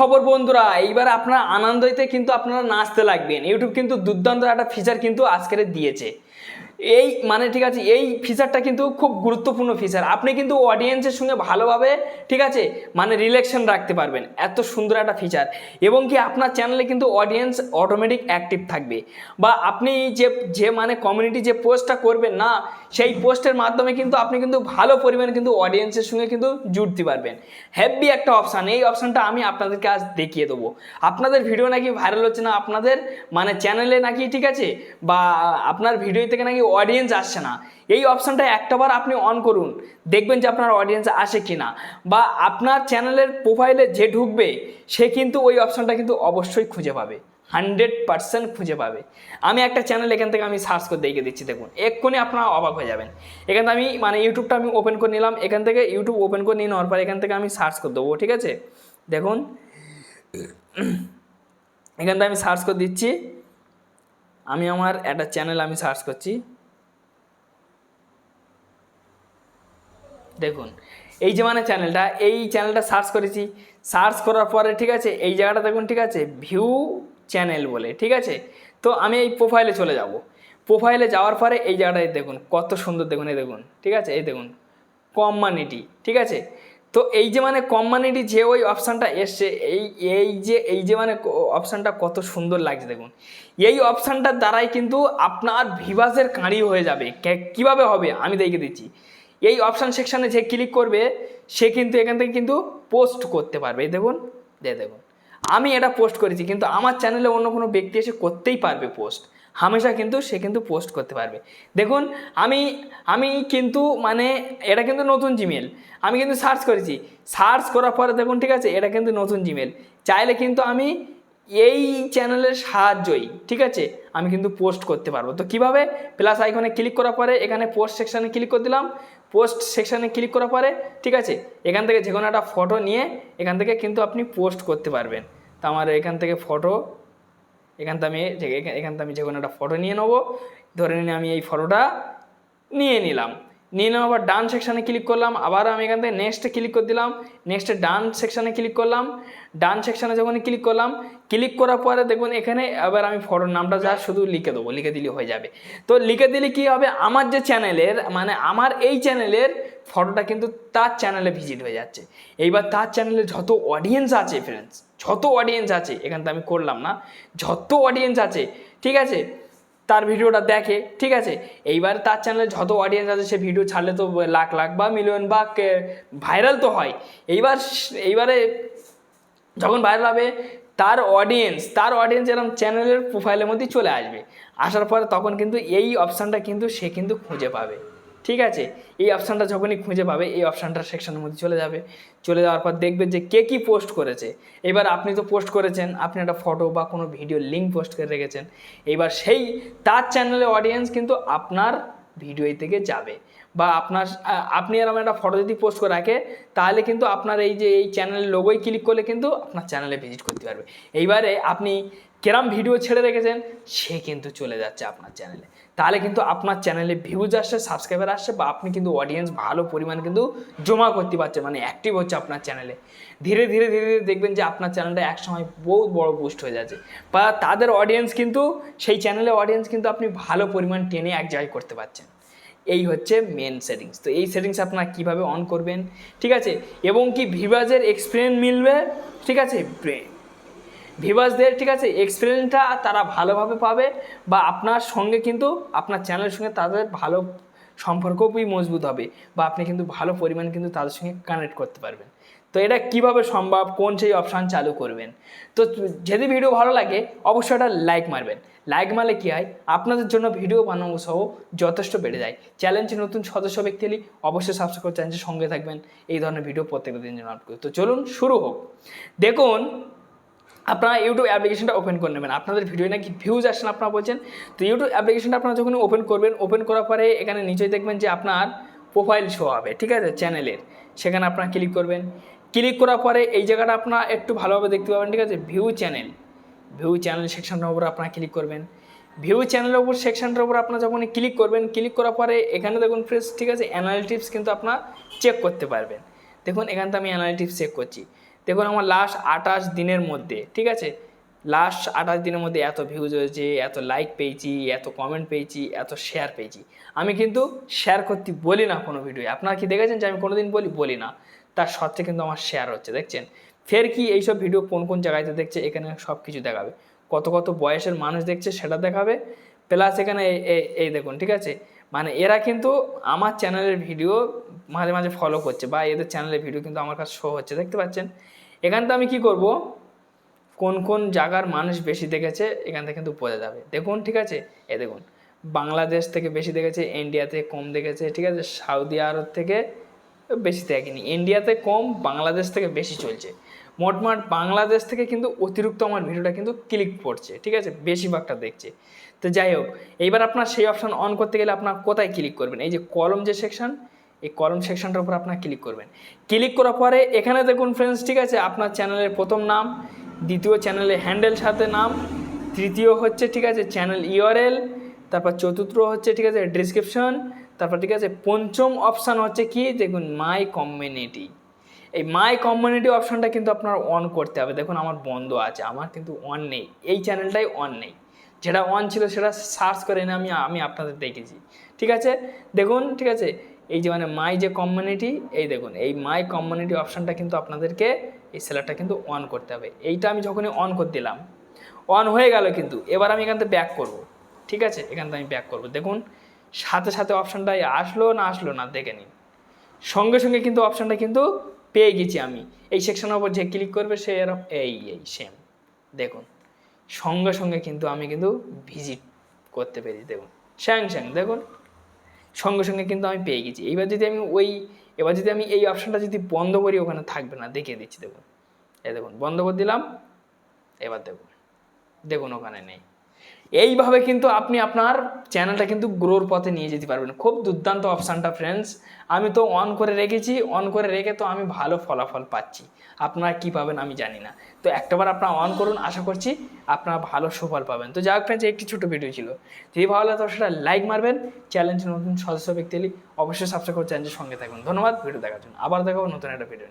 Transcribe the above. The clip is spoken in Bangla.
খবর বন্ধুরা, এইবার আপনারা আনন্দতে কিন্তু আপনারা নাচতে লাগবেন। ইউটিউব কিন্তু দুর্দান্ত একটা ফিচার কিন্তু আজকের দিয়েছে। এই মানে ঠিক আছে, এই ফিচারটা কিন্তু খুব গুরুত্বপূর্ণ ফিচার আপনি কিন্তু অডিয়েন্সের সঙ্গে ভালোভাবে ঠিক আছে মানে রিলেকশন রাখতে পারবেন। এত সুন্দর একটা ফিচার এবং কি আপনার চ্যানেলে কিন্তু অডিয়েন্স অটোমেটিক অ্যাক্টিভ থাকবে। বা আপনি যে যে মানে কমিউনিটি যে পোস্টটা করবেন না, সেই পোস্টের মাধ্যমে কিন্তু আপনি কিন্তু ভালো পরিমাণে কিন্তু অডিয়েন্সের সঙ্গে কিন্তু জুড়তে পারবেন। হ্যাপি একটা অপশান এই অপশানটা আমি আপনাদেরকে আজ দেখিয়ে দেবো। আপনাদের ভিডিও নাকি ভাইরাল হচ্ছে না, আপনাদের মানে চ্যানেলে নাকি ঠিক আছে, বা আপনার ভিডিও থেকে নাকি অডিয়েন্স আসছে না। এই অপশানটা একটাবার আপনি অন করুন। দেখবেন যে আপনার অডিয়েন্স আসে কি না বা আপনার চ্যানেলের প্রোফাইলে যে ঢুকবে, সে কিন্তু ওই অপশানটা কিন্তু অবশ্যই খুঁজে পাবে। হান্ড্রেড পার্সেন্ট খুঁজে পাবে। আমি একটা চ্যানেল এখান থেকে আমি সার্চ করে দেখে দিচ্ছি, দেখুন। এক্ষুনি আপনারা অবাক হয়ে যাবেন। এখান থেকে আমি মানে ইউটিউবটা আমি ওপেন করে নিলাম। এখান থেকে ইউটিউব ওপেন করে নিয়ে নেওয়ার পর এখান থেকে আমি সার্চ করে দেবো, ঠিক আছে? দেখুন। এখান থেকে আমি সার্চ করে দিচ্ছি। আমি আমার একটা চ্যানেল আমি সার্চ করছি। দেখুন, এই যে মানে চ্যানেলটা এই চ্যানেলটা সার্চ করেছি। সার্চ করার পরে, ঠিক আছে, এই জায়গাটা দেখুন, ঠিক আছে ভিউ চ্যানেল বলে, ঠিক আছে? তো আমি এই প্রোফাইলে চলে যাব। প্রোফাইলে যাওয়ার পরে এই জায়গাটায় দেখুন, কত সুন্দর দেখুন, এই দেখুন, ঠিক আছে, এই দেখুন কমিউনিটি ঠিক আছে? তো এই যে মানে কমিউনিটি যে ওই অপশানটা এসছে, এই এই যে এই যে মানে অপশানটা কত সুন্দর লাগছে দেখুন। এই অপশানটার দ্বারাই কিন্তু আপনার ভিভাসের কাঁড়ি হয়ে যাবে। কীভাবে হবে? আমি দেখে দিচ্ছি। এই অপশান সেকশানে যে ক্লিক করবে, সে কিন্তু এখান থেকে কিন্তু পোস্ট করতে পারবে। এই দেখুন দে দেখুন। আমি এটা পোস্ট করেছি, কিন্তু আমার চ্যানেলে অন্য কোনো ব্যক্তি এসে করতেই পারবে পোস্ট হামেশা কিন্তু সে কিন্তু পোস্ট করতে পারবে। দেখুন, আমি আমি কিন্তু মানে এটা কিন্তু নতুন জিমেল আমি কিন্তু সার্চ করেছি। সার্চ করার পরে দেখুন, ঠিক আছে, এটা কিন্তু নতুন জিমেল চাইলে কিন্তু আমি এই চ্যানেলের সাহায্যই, ঠিক আছে? আমি কিন্তু পোস্ট করতে পারব। তো কীভাবে? প্লাস আইকনে ক্লিক করার পরে এখানে পোস্ট সেকশানে ক্লিক করে দিলাম। পোস্ট সেকশানে ক্লিক করার পরে, ঠিক আছে? এখান থেকে যে কোনো একটা ফটো নিয়ে এখান থেকে কিন্তু আপনি পোস্ট করতে পারবেন। তো আমার এখান থেকে ফটো এখান থেকে আমি এখান- থেকে আমি যে কোনো একটা ফটো নিয়ে নেব। ধরে নিয়ে আমি এই ফটোটা নিয়ে নিলাম। নিয়ে নেওয়ার পর ডান সেকশানে ক্লিক করলাম, আবার আমি এখান থেকে নেক্সটে ক্লিক করে দিলাম নেক্সটে ডান সেকশানে ক্লিক করলাম, ডান সেকশানে যখন ক্লিক করলাম ক্লিক করার পরে দেখুন এখানে আবার আমি ফটোর নামটা যা শুধু লিখে দেবো, লিখে দিলে হয়ে যাবে। তো লিখে দিলে কি হবে? আমার যে চ্যানেলের মানে আমার এই চ্যানেলের ফটোটা কিন্তু তার চ্যানেলে ভিজিট হয়ে যাচ্ছে। এইবার তার চ্যানেলে যত অডিয়েন্স আছে ফ্রেন্ডস যত অডিয়েন্স আছে, এখান থেকে আমি করলাম না, যত অডিয়েন্স আছে, ঠিক আছে? তার ভিডিওটা দেখে, ঠিক আছে? এইবার তার চ্যানেলে যত অডিয়েন্স আছে, সে ভিডিও ছাড়লে তো লাখ লাখ বা মিলিয়ন বা ভাইরাল তো হয়। এইবার এইবারে যখন ভাইরাল হবে, তার অডিয়েন্স তার অডিয়েন্স এরকম চ্যানেলের প্রোফাইলের মধ্যেই চলে আসবে। আসার পরে তখন কিন্তু এই অপশানটা কিন্তু সে কিন্তু খুঁজে পাবে। ঠিক আছে? এই অপশানটা যখনই খুঁজে পাবে, এই অপশানটা সেকশনের মধ্যে চলে যাবে। চলে যাওয়ার পর দেখবে যে কে কী পোস্ট করেছে। এবার আপনি তো পোস্ট করেছেন, আপনি একটা ফটো বা কোনো ভিডিও লিঙ্ক পোস্ট করে রেখেছেন। এবার সেই, তার চ্যানেলের অডিয়েন্স কিন্তু আপনার ভিডিও থেকে যাবে। বা আপনার আপনি এরকম একটা ফটো যদি পোস্ট করে রাখে, তাহলে কিন্তু আপনার এই যে, এই চ্যানেলের লোগোয় ক্লিক করলে কিন্তু আপনার চ্যানেলে ভিজিট করতে পারবে। এইবারে আপনি কেরাম ভিডিও ছেড়ে রেখেছেন, সে কিন্তু চলে যাচ্ছে আপনার চ্যানেলে তাহলে কিন্তু আপনার চ্যানেলে ভিউজ আসছে সাবস্ক্রাইবার আসছে বা আপনি কিন্তু অডিয়েন্স ভালো পরিমাণ কিন্তু জমা করতে পারছেন মানে অ্যাক্টিভ হচ্ছে আপনার চ্যানেলে ধীরে ধীরে ধীরে ধীরে দেখবেন যে আপনার চ্যানেলটা একসময় বহু বড় বুস্ট হয়ে যাচ্ছে। বা তাদের অডিয়েন্স কিন্তু, সেই চ্যানেলের অডিয়েন্স কিন্তু আপনি ভালো পরিমাণ টেনে এক জায়গায় করতে পারছেন। এই হচ্ছে মেন সেটিংস তো এই সেটিংস আপনারা কীভাবে অন করবেন? ঠিক আছে? এবং কি ভিভাজের এক্সপিরিয়েন্স মিলবে? ঠিক আছে? ভিভাসদের ঠিক আছে এক্সপিরিয়েন্সটা তারা ভালোভাবে পাবে বা আপনার সঙ্গে কিন্তু আপনার চ্যানেলের সঙ্গে তাদের ভালো সম্পর্কই মজবুত হবে বা আপনি কিন্তু ভালো পরিমাণ কিন্তু তাদের সঙ্গে কানেক্ট করতে পারবেন। তো এটা কীভাবে সম্ভব? কোন সেই অপশান চালু করবেন? তো যদি ভিডিও ভালো লাগে, অবশ্যই এটা লাইক মারবেন। লাইক মারলে কী হয়? আপনাদের জন্য ভিডিও বানানো সহ যথেষ্ট বেড়ে যায়। চ্যালেঞ্জে নতুন সদস্য ব্যক্তি হলে অবশ্যই সাবস্ক্রাইব করে চ্যালেঞ্জের সঙ্গে থাকবেন। এই ধরনের ভিডিও প্রত্যেক দিন জন্য আপলোড তো চলুন, শুরু হোক। দেখুন আপনারা ইউটিউব অ্যাপ্লিকেশনটা ওপেন করে নেবেন। আপনাদের ভিডিও নাকি ভিউজ আসেন আপনারা বলছেন। তো ইউটিউব অ্যাপ্লিকেশনটা আপনারা যখন ওপেন করবেন ওপেন করার পরে এখানে নিচেই দেখবেন যে আপনার প্রোফাইল শো হবে, ঠিক আছে? চ্যানেলের সেখানে আপনারা ক্লিক করবেন। ক্লিক করার পরে এই জায়গাটা আপনারা একটু ভালোভাবে দেখতে পাবেন, ঠিক আছে? ভিউ চ্যানেল ভিউ চ্যানেল সেকশনটার উপর আপনারা ক্লিক করবেন। ভিউ চ্যানেলের উপর সেকশনটার উপর আপনারা যখন ক্লিক করবেন ক্লিক করার পরে এখানে দেখুন ফ্রেন্ডস ঠিক আছে? অ্যানালিটিক্স কিন্তু আপনার চেক করতে পারবেন। দেখুন, এখান থেকে আমি অ্যানালিটিক্স চেক করছি। দেখুন আমার লাস্ট আঠাশ দিনের মধ্যে, ঠিক আছে? লাস্ট আঠাশ দিনের মধ্যে এত ভিউজ হয়েছে, এত লাইক পেয়েছি, এত কমেন্ট পেয়েছি, এত শেয়ার পেয়েছি। আমি কিন্তু শেয়ার করতে বলি না কোনো ভিডিও আপনারা কি দেখেছেন যে আমি কোনো দিন বলি বলি না। তার সত্ত্বে কিন্তু আমার শেয়ার হচ্ছে, দেখছেন? ফের কি এইসব ভিডিও কোন কোন জায়গাতে দেখছে, এখানে সব কিছু দেখাবে। কত কত বয়সের মানুষ দেখছে, সেটা দেখাবে। প্লাস এখানে এই- দেখুন, ঠিক আছে? মানে এরা কিন্তু আমার চ্যানেলের ভিডিও মাঝে মাঝে ফলো করছে বা এদের চ্যানেলের ভিডিও কিন্তু আমার কাছে শো হচ্ছে, দেখতে পাচ্ছেন? এখান থেকে আমি কি করব? কোন কোন জায়গার মানুষ বেশি দেখেছে, এখান থেকে কিন্তু বোঝা যাবে। দেখুন, ঠিক আছে? এ দেখুন, বাংলাদেশ থেকে বেশি দেখেছে ইন্ডিয়াতে কম দেখেছে, ঠিক আছে? সৌদি আরব থেকে বেশি দেখেনি। ইন্ডিয়াতে কম, বাংলাদেশ থেকে বেশি চলছে। মোটমাট বাংলাদেশ থেকে কিন্তু অতিরিক্ত আমার ভিডিওটা কিন্তু ক্লিক পড়ছে ঠিক আছে? বেশিরভাগটা দেখছে। তো যাই হোক, এইবার আপনার সেই অপশান অন করতে গেলে আপনার কোথায় ক্লিক করবেন? এই যে কলম যে সেকশন এই কলম সেকশনটার উপর আপনার ক্লিক করবেন। ক্লিক করার পরে এখানে দেখুন ফ্রেন্ডস ঠিক আছে, আপনার চ্যানেলের প্রথম নাম, দ্বিতীয় চ্যানেলের হ্যান্ডেল সাথে নাম, তৃতীয় হচ্ছে, ঠিক আছে চ্যানেল ইউআরএল তারপর চতুর্থ হচ্ছে, ঠিক আছে ডিসক্রিপশন তারপর, ঠিক আছে, পঞ্চম অপশান হচ্ছে কি, দেখুন মাই কমিউনিটি এই মাই কমিউনিটি অপশানটা কিন্তু আপনার অন করতে হবে। দেখুন, আমার বন্ধ আছে, আমার কিন্তু অন নেই, এই চ্যানেলটাই অন নেই। যেটা অন ছিল, সেটা সার্চ করে এনে আমি আমি আপনাদের দেখেছি। ঠিক আছে? দেখুন, ঠিক আছে এই যে মানে মাই যে কমিউনিটি এই দেখুন, এই মাই কমিউনিটি অপশানটা কিন্তু আপনাদেরকে এই সেলারটা কিন্তু অন করতে হবে। এইটা আমি যখনই অন করে দিলাম অন হয়ে গেল কিন্তু, এবার আমি এখান থেকে ব্যাক করব। ঠিক আছে? এখান থেকে আমি ব্যাক করব। দেখুন, সাথে সাথে অপশানটা আসলো না আসলো না, দেখে নিন। সঙ্গে সঙ্গে কিন্তু অপশানটা কিন্তু পেয়ে গেছি আমি। এই সেকশনের উপর যে ক্লিক করবে, সে এরকম এই এই সেম দেখুন, সঙ্গে সঙ্গে কিন্তু আমি কিন্তু ভিজিট করতে পেরেছি। দেখুন স্যাং স্যাং দেখুন। সঙ্গে সঙ্গে কিন্তু আমি পেয়ে গেছি। এইবার যদি আমি ওই, এবার যদি আমি এই অপশানটা যদি বন্ধ করি, ওখানে থাকবে না। দেখিয়ে দিচ্ছি, দেখুন। এই দেখুন, বন্ধ করে দিলাম, এবার দেখুন। দেখুন, ওখানে নেই। এইভাবে কিন্তু আপনি আপনার চ্যানেলটা কিন্তু গ্রোর পথে নিয়ে যেতে পারবেন। খুব দুর্দান্ত অপশানটা ফ্রেন্ডস আমি তো অন করে রেখেছি অন করে রেখে তো আমি ভালো ফলাফল পাচ্ছি। আপনারা কী পাবেন আমি জানি না। তো একটাবার আপনারা অন করুন, আশা করছি আপনারা ভালো সুফল পাবেন। তো যাই হোক ফ্রেন্ডস একটি ছোটো ভিডিও ছিল। যদি ভালো লাগে তো সেটা লাইক মারবেন। চ্যালেঞ্জ নতুন সদস্য ব্যক্তি অবশ্যই সাবস্ক্রাইব করে চ্যানেলের সঙ্গে থাকবেন ধন্যবাদ ভিডিও দেখার জন্য। আবার দেখাবো নতুন একটা ভিডিও